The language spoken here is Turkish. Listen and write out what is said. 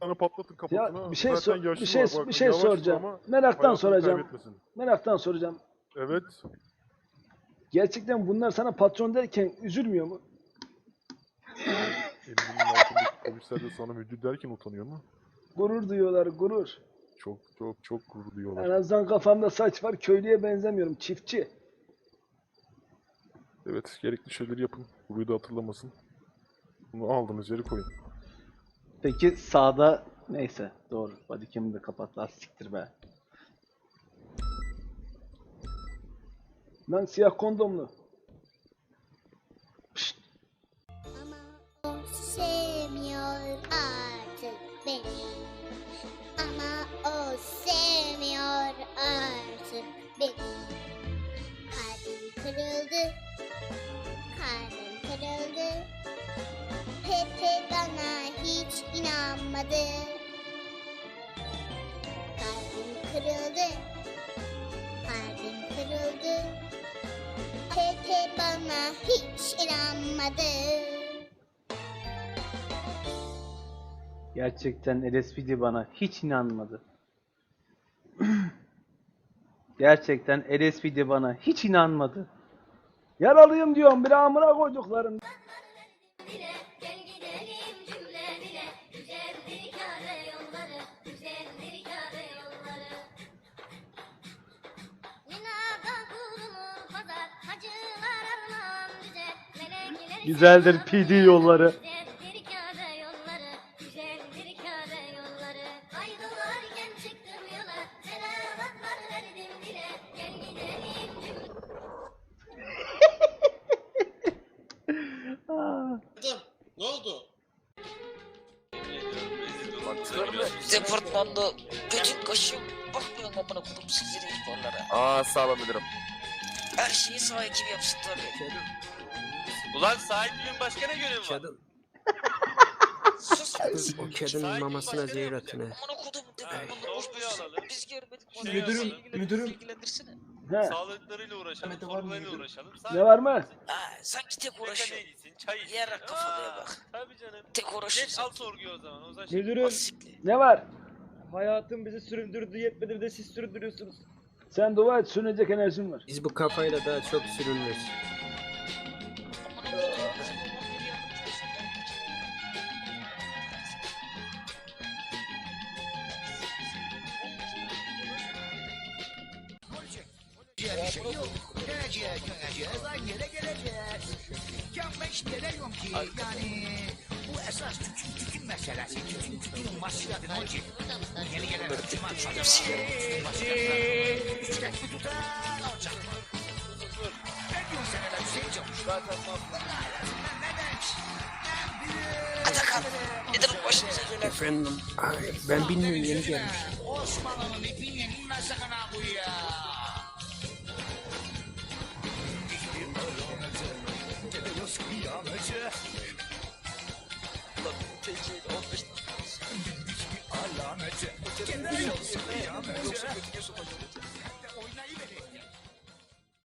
tane patlatın kafasına. Ya bir şey Zaten sor- bir şey var, bak, bir şey yavaş soracağım. ama Meraktan hayatını soracağım. kaybetmesin. Meraktan soracağım. Evet. Gerçekten bunlar sana patron derken üzülmüyor mu? Elimin altındaki polisler de sana müdür derken utanıyor mu? Gurur duyuyorlar, gurur. Çok çok çok gurur duyuyorlar. En azından kafamda saç var, köylüye benzemiyorum, çiftçi. Evet, gerekli şeyleri yapın. Burayı da hatırlamasın. Bunu aldığınız yere koyun. Peki sağda neyse doğru. Bodycam'ı da kapat. Az siktir be. Lan siyah kondomlu. İnanmadı. Kalbim kırıldı. Kalbim kırıldı. Pepe bana hiç inanmadı. Gerçekten LSPD bana hiç inanmadı. Gerçekten LSPD bana hiç inanmadı. Yaralıyım diyorum bir amına koydukların. Gidelim cümle Aa, Ne oldu? Departmanda götün kaşıyor. Bakmıyorum amına kodum sizin ihbarlara. Aa sağ olun müdürüm. Her şeyi sağ ekip yapsın tabii. Ulan sahibinin başka ne görevi var? Kedin, Sus. o kedinin mamasına zehir atın he. Amına kodum departmanda Ay. boş Doğruyu boş. alalım. Biz görmedik. Şey Müdürüm, yapalım. müdürüm. İlgilendirsene. He, Sağlıklarıyla uğraşalım, sorgularıyla uğraşalım. ne var mı? Aa, sanki tek uğraşıyor. Mekaniğe gitsin, çay içsin. Yarak kafalıya Aa, bak. Tabii canım. Tek Geç uğraşıyor. al sorguyu o zaman. O zaman şey- Müdürüm Asikli. Ne var? hayatım bizi süründürdü yetmedi bir de siz süründürüyorsunuz. Sen dua et, sürünecek enerjin var. Biz bu kafayla daha çok sürünürüz. Geleceğiz, döneceğiz, aynı yere geleceğiz. Yanlış geliyorum ki yani bu esas tütün tütün meselesi. Tütün tütünün masrafı ne olacak? Yeni gelen tütün masrafı. Bir tutar alacak. Ne diyorsun sen hele Hüseyin Çavuş? Vallahi lazımdan ne demiş? En büyük. Atakan. Neden başımıza gelen? Efendim, ay, ben bilmiyorum yeni gelmiş. Osmanlı'nın ipinle inmez sakın ha bu ya. Yamacı. Kendine yol. Yamacı. Yoksa götüne sokacağım.